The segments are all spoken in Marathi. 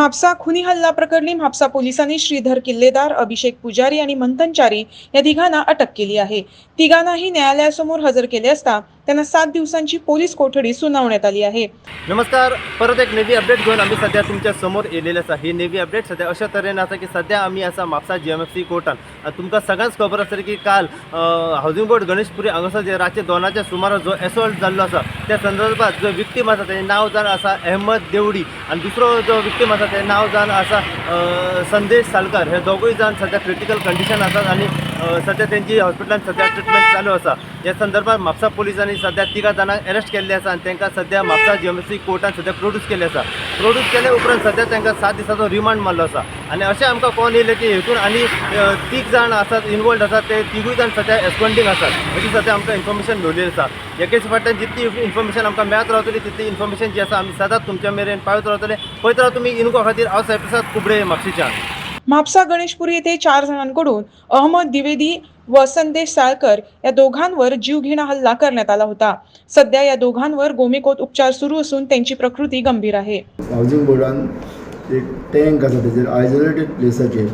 म्हापसा खुनी हल्ला प्रकरणी म्हापसा पोलिसांनी श्रीधर किल्लेदार अभिषेक पुजारी आणि मंथनचारी या तिघांना अटक केली आहे. तिघांनाही न्यायालयासमोर हजर केले असता त्यांना सात दिवसांची पोलीस कोठडी सुनावण्यात आली आहे. नमस्कार परत एक नेव्ही अपडेट घेऊन आम्ही सध्या तुमच्यासमोर येलेलेच आहे. ही नेव्ही अपडेट सध्या अशा तरेन आसा की सध्या आम्ही असा Mapusa J M F C कोर्टान तुमकां सगळ्यांच खबर आसा की काल हाऊसिंग बोर्ड गणेशपुरी हांगासर जे रातचे दोनाच्या सुमाराक जो एसॉल्ट जाल्लो आसा त्या संदर्भात जो विक्टीम आसा तेजें नांव जावन आसा अहमद देवडी आनी दुसरो जो विक्टीम आसा तेजें नांव जावन आसा संदेश सालकार हे दोगूय जाण सध्या क्रिटिकल कंडिशन आसात आनी सध्या तेंची हॉस्पिटलांत सध्या ट्रिटमेंट चालू आसा ह्या संदर्भात म्हापसा पोलिसांनी सध्या तिगा जाणांक अरेस्ट केल्ले आसा आनी तांकां सध्या म्हापसा जीएमसी कोर्टान सध्या प्रोड्यूस केले आसा प्रोड्यूस केले उपरांत सध्या तांकां सात दिसाचो रिमांड मारलो आसा आनी अशें आमकां कॉल येयलें की हेतून आनी तीग जाण आसात इनवॉल्ड आसात ते तिगूय जाण सध्या एस्कॉन्डींग आसात अशी सध्या आमकां इन्फॉर्मेशन मेळिल्ली आसा एकेच फाटल्यान जितली इन्फॉर्मेशन आमकां मेळत रावतली तितली इन्फॉर्मेशन जी आसा आमी सदांच तुमच्या मेरेन पावत रावतले पळयत राव तुमी इनको खातीर हांव सायप्रसाद कुबडे म्हापशेच्यान. म्हापसा गणेशपुरी येथे चार जणांकडून अहमद द्विवेदी व संदेश साळकर या दोघांवर जीवघेणा हल्ला करण्यात आला होता. सध्या या दोघांवर गोमिकोत उपचार सुरू असून त्यांची प्रकृती गंभीर आहे. हावजींग बोर्डान एक टँक आसा तेजेर आयसोलेटेड प्लेसाचेर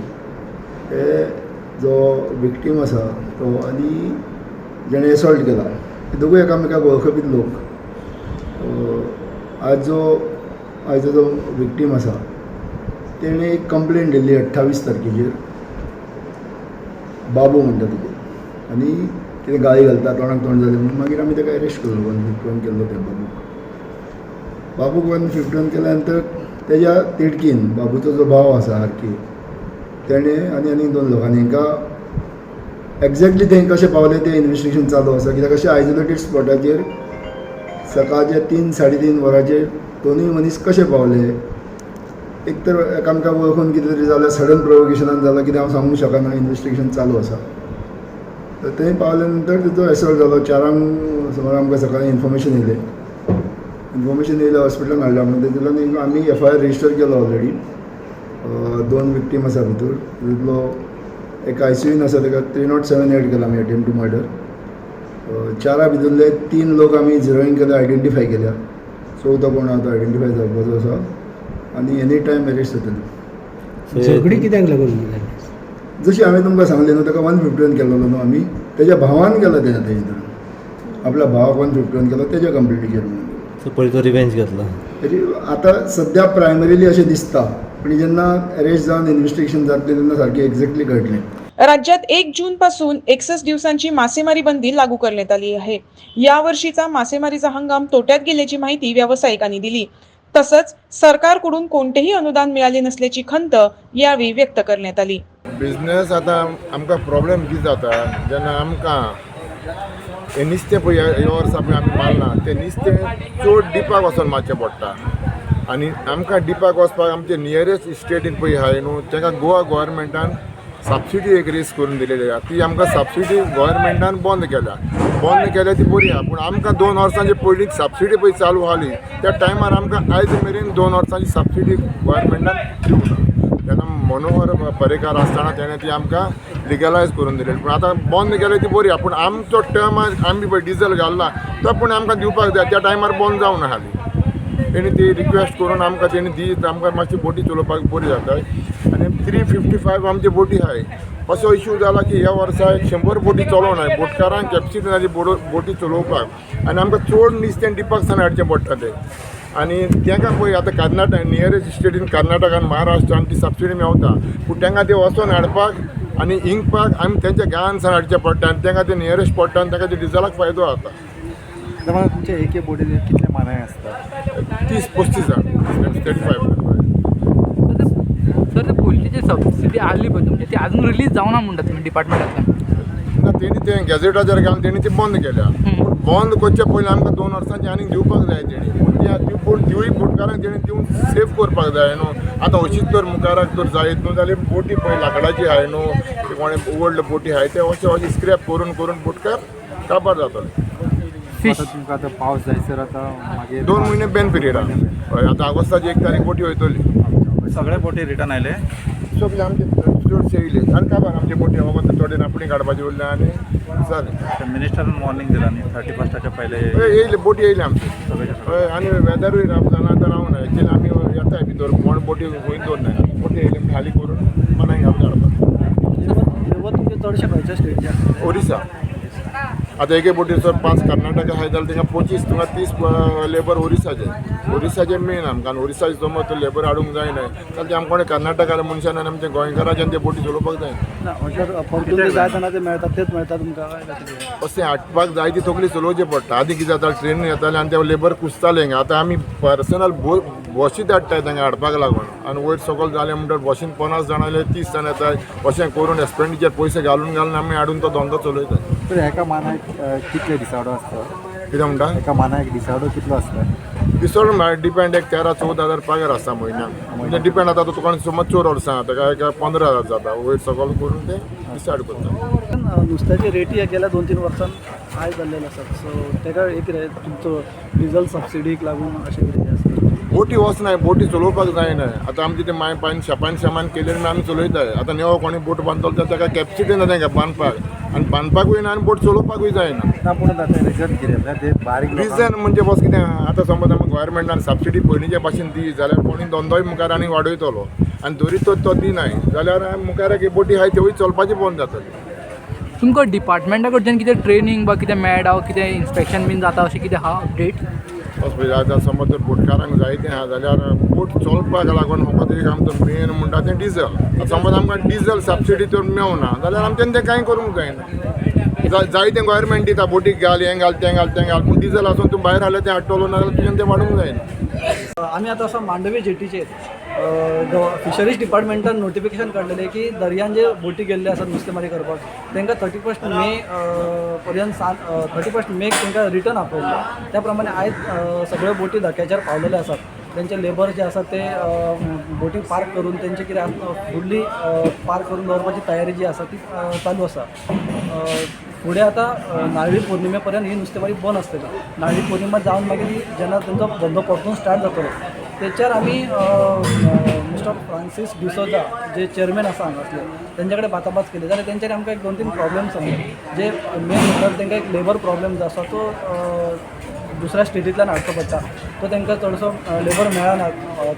ते जो विक्टीम आसा तो आनी जेणे एसॉल्ट केला ते दोगूय एकामेकाक वळखपीत लोक. आज जो आयचो जो विक्टीम आसा तेणे एक कंप्लेन दिल्ली अठ्ठावीस तारखेचेर बाबू म्हणटा तुका आनी कितें गाळी घालता तोंडाक तोंड जालें म्हणून. मागीर आमी ताका अरेस्ट केलो वन फिफ्टीवन केल्लो त्या बाबूक. बाबूक वन फिफ्टीन केल्या नंतर तेज्या तिडकीन बाबूचो जो भाव आसा सारकी तेणे आनी आनी दोन लोकांनी हांकां एक्झॅक्टली थंय कशें पावलें तें इन्वेस्टिगेशन चालू आसा कित्याक अशें आयसोलेटेड स्पॉटाचेर सकाळचे तीन साडे तीन वरांचेर दोनूय मनीस कशे पावले? एक तर आमकां वळखून कितें तरी जाल्यार सडन प्रोवोकेशनान जालां कितें हांव सांगूंक शकना इन्वेस्टिगेशन चालू आसा तर थंय पावल्या नंतर तिचो एसॉल्ट जालो चारांक सुमार आमकां सकाळीं इन्फॉर्मेशन येयलें इन्फॉर्मेशन येयलें हॉस्पिटलान हाडल्या म्हणून तेतूंतल्यान आमी एफ आय आर रजिस्टर केलो ऑलरेडी दोन विक्टीम आसा भितर. तितूंतलो एक आय सी यून आसा ताका थ्री नॉट सेवन एड केला आमी अटेम्प्ट टू मर्डर चारा भितरले तीन लोक आमी झिरोईन केले आयडेंटिफाय केल्या. चवथो कोण आहा तो आयडेंटिफाय जावपाचो आसा आनी एनी टायम एरेस्ट जातली झगडी कित्याक लागून जशी हांवें तुमकां सांगलें न्हू ताका वन फिफ्टीवन केल्लो न्हू आमी तेज्या भावान केला तेज्या तेजे तर आपल्या भावाक वन फिफ्टीवन केलो तेज्या कंप्लेटीचेर म्हणून पळय तो रिवेंज घेतला. तरी आतां सद्या प्रायमरीली अशें दिसता पण जेन्ना अरेस्ट जावन इन्व्हेस्टिगेशन जातलें तेन्ना सारकें एक्झॅक्टली घडलें राज्यात एक जून पासून एकसष्ट दिवसांची मासेमारी बंदी लागू करण्यात आली आहे. या वर्षीचा मासेमारीचा हंगाम तोट्यात गेल्याची माहिती व्यावसायिकांनी दिली. तसंच सरकारकडून कोणतेही अनुदान मिळाले नसल्याची खंत यावेळी व्यक्त करण्यात आली. बिझनेस आतां आमकां प्रॉब्लेम कितें जाता? जेन्ना आमकां हें नुस्तें पळय ह्या वर्सा पळय आमी मारना तें नुस्तें चड डिपाक वचोन मारचें पडटा आनी आमकां डिपाक वचपाक आमचे नियरेस्ट स्टेटीन पळय आहाय न्हू ताका गोवा गोवोरमेंटान सबसिडी एक रेस करून दिलेली आसा ती आमकां सबसिडी गोवोरमेंटान बंद केल्या. बंद केल्या ती बरी आहा. पूण आमकां दोन वर्सांची पयलीं सबसिडी पळय चालू आसली त्या टायमार आमकां आयज मेरेन दोन वर्सांची सबसिडी गोवोरमेंटान दिवंक ना तेन्ना मनोहर पर्रेकार आसतना तेणें ती आमकां लिगलायज करून दिलेली. पूण आतां बंद केल्या ती बरी आहा. पूण आमचो टर्म आमी पळय डिजल घालला तो पूण आमकां दिवपाक जाय त्या टायमार बंद जावंक ना तेणी ती रिक्वेस्ट करून आमकां तेणी दीत आमकां मातशी बोटी चलोवपाक बरी जाता आनी थ्री फिफ्टी फायव आमची बोटी आहाय असो इश्यू जाला की ह्या वर्सा एक शंबर बोटी चलोवनाय बोटकारांक कॅपसिटी नाजी बोडो बोटी चलोवपाक आनी आमकां चड नुस्तें डिपाक सावन हाडचें पडटा तें आनी तांकां पळय आतां कर्नाटक नियरेस्ट स्टेटीन कर्नाटकान महाराष्ट्रान ती सबसिडी मेवता पूण तांकां ते वचोन हाडपाक आनी इंकपाक आमी तेंच्या गांवान सावन हाडचें पडटा आनी तांकां ते नियरेस्ट पडटा आनी ताका ते डिझलाक फायदो जाता तुमच्या एके बोटीन कितले मानाय असतात? तीस पस्तीस जाण थर्टी फायव जी सबसिडी आली पळय तुमची. ती अजून रिलीज जावना म्हणटा तुमी डिपार्टमेंटांतल्यान ना तेणी ते गॅझेटाचेर घालून तेणी ती बंद केल्या. पूण बंद करचे पयलीं आमकां दोन वर्सांची आनीक दिवपाक जाय तेणी पूण ती ती पूण तिवूय फुटकारांक तेणी दिवन सेफ करपाक जाय न्हू आतां अशीच तर मुखाराक तर जायत न्हू जाल्यार बोटी पळय लाकडाची आहाय न्हू. कोणें व्हडल्यो बोटी आहाय ते अशें अशें स्क्रॅप करून करून फुटकार काबार जातले. फिश आता तुमकां आतां पावस जायसर आतां मागीर दोन म्हयने बॅन पिरियड आहा हय आतां ऑगस्टाची एक तारीख बोटी वयतली. सगळे बोटी रिटर्न आयले. सगळे आमचे चडशे येयले आनी काबार आमचे बोटी हो थोडे नापणी काडपाचे उरले आनी चालेल. मिनिस्टर वॉर्निंग दिला आणि थर्टी फर्स्टाच्या पहिले हय, येईल बोटी येईल आमची. हय, आणि वेदरूय जाणा तर रावूं ना एक्चुअली आमी येताय भितर कोण बोटी वयर दवरनाय बोटी येयली खाली करून मनाय घालून तुमचे चडशे खंयच्या स्टेटचे ओरिसा. आतां एके बोटीचो पांच कर्नाटका आहाय जाल्यार थिंगा पंचवीस थिंगा तीस लेबर ओरिसाचे ओरिसाचे मेन आमकां आनी ओरिसा समज तो लेबर हाडूंक जायना जाल्यार ते आमकां कोणें कर्नाटका मनशान आनी आमच्या गोंयकाराच्यान ते बोटी चलोवपाक जाय ना म्हटल्यार परतून ते जाय तेन्ना ते मेळटात तेच मेळटा तुमकां काय जातलें? अशें हाडपाक जाय ती तकली चलोवची पडटा आदीं कितें जाता ट्रेन येताले आनी ते लेबर कुसताले हिंगा आतां आमी पर्सनल बो बशीत धाडटाय तांकां हाडपाक लागून. आनी वयर सकयल जालें म्हणल्यार बशीन पन्नास जाण आयले तीस जाण येताय अशें करून एक्सपेंडिचर पयशे घालून घालून आमी हाडून तो धंदो चलयताय तर एका मानाक कितले दिसावडो आसता कितें म्हणटा एका मानाक दिसावडो कितलो आसता दिसोड डिपेंड एक तेरा चवदा हजार पगार आसता म्हयन्याक म्हणजे डिपेंड आतां तुका समज चोर वर्सां ताका एक पंदरा हजार जाता. वयर सकयल करून ते डिसायड करता. नुस्त्याची रेटी हे गेल्या दोन तीन वर्सान हाय जाल्लेले आसात सो तेका एक कितें तुमचो डिझल सबसिडीक लागून अशें कितें आसता बोटी वचनाय बोटी चलोवपाक जायना आतां आमचे ते माय पान शपान शमान केलें आनी आमी चलयताय आतां नेवो कोणी बोट बांदतलो तर ताका कॅपसिटी ना तांकां बांदपाक आनी बांदपाकूय ना आनी बोट चलोवपाकूय जायना रिजन म्हणजे बस कितें आतां समज आमी गोवोरमेंटान सबसिडी पयलींच्या भाशेन दी जाल्यार कोणी धंदोय मुखार आनी वाडयतलो आनी तरी तो तो दिनाय जाल्यार मुखार एक बोटी आहाय त्योय चलपाची बंद जातली तुमकां डिपार्टमेंटा कडच्यान कितें ट्रेनींग वा कितें मेळटा वा कितें इन्स्पेक्शन बीन जाता अशें कितें आहा अपडेट हॉस्पिटल समज जर बोटकारांक जायतें आहा जाल्यार बोट चलपाक लागून फकत एक आमचो मेन म्हणटा तें डिझल आतां समज आमकां डिझल सबसिडी तर मेळना जाल्यार आमच्यान तें कांय करूंक जायना. जायतें गोवोरमेंट दिता बोटीक घाल हें घाल तें घाल तें घाल पूण डिझल आसून तूं भायर हाडलें तें हाडटलो ना जाल्यार तुज्यान तें वाडूंक जायना. आमी आतां असो मांडवी जेटीचेर फिशरीज डिपार्टमेंटान नोटिफिकेशन काडलेलें की दर्यान जे बोटी गेल्ले आसात नुस्तेमारी करपाक तांकां थर्टी फस्ट मे पर्यंत सांग थर्टी फस्ट मेक तांकां रिटर्न आपयल्लो त्या प्रमाणे आयज सगळ्यो बोटी धक्याचेर पावलेले आसात तेंचे लेबर जे आसा ते बोटी पार्क करून तेंचे कितें आसा फुडली पार्क करून दवरपाची तयारी जी आसा ती चालू आसा फुडें आतां अ, नारळी पौर्णिमे पर्यंत ही नुस्तेमारी बंद आसतली नारळी पौर्णिमा जावन मागीर ही जेन्ना तुमचो धंदो परतून स्टार्ट जातलो त्याच्यावर आमी मिस्टर फ्रांसीस डिसोजा जे चेअरमॅन आसा हांगासले त्यांच्याकडे कडेन बाताबात केली. जाल्यार तेंच्यानी आमकां एक दोन तीन प्रॉब्लेम सांगले जे मेन म्हणल्यार तांकां एक लेबर प्रॉब्लेम जो आसा तो दुसऱ्या स्टेटींतल्यान हाडचो पडटा तो तांकां चडसो लेबर मेळना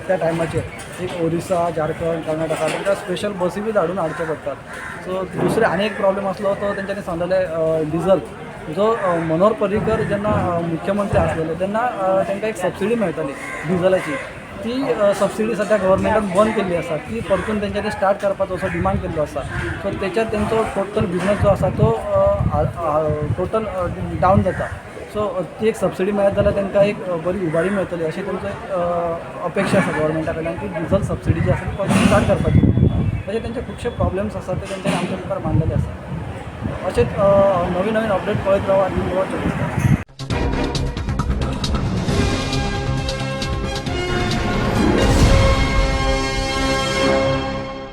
त्या टायमाचेर एक ओरिसा झारखंड कर्नाटका तांकां स्पेशल बसी बी धाडून हाडच्यो पडटात सो दुसरे आनी एक प्रॉब्लेम आसलो तो तेंच्यांनी सांगलेले डिझल जो मनोहर पर्रीकर जेन्ना मुख्यमंत्री आसलेले तेन्ना तांकां एक सबसिडी मेळटाली डिझलाची ती सबसिडी सद्या गव्हर्मेंटान बंद केल्ली आसा ती परतून तेंच्यांनी स्टार्ट करपाचो असो डिमांड केल्लो आसा सो तेच्यात तेंचो टोटल बिझनेस जो आसा तो टोटल डावन जाता. सो ती एक सबसिडी मेळत जाल्यार तांकां एक बरी उबारी मेळटली अशी तेंचो एक अपेक्षा आसा गव्हर्मेंटा कडल्यान की डिझल सबसिडी जी आसा ती परतून स्टार्ट करपाची. म्हणजे तेंचे खुबशे प्रॉब्लेम्स आसात ते तेंच्यांनी आमच्या मुखार मांडलेले आसा असेच नवीन नवीन अपडेट पळयत रावा आणि चोवीस तास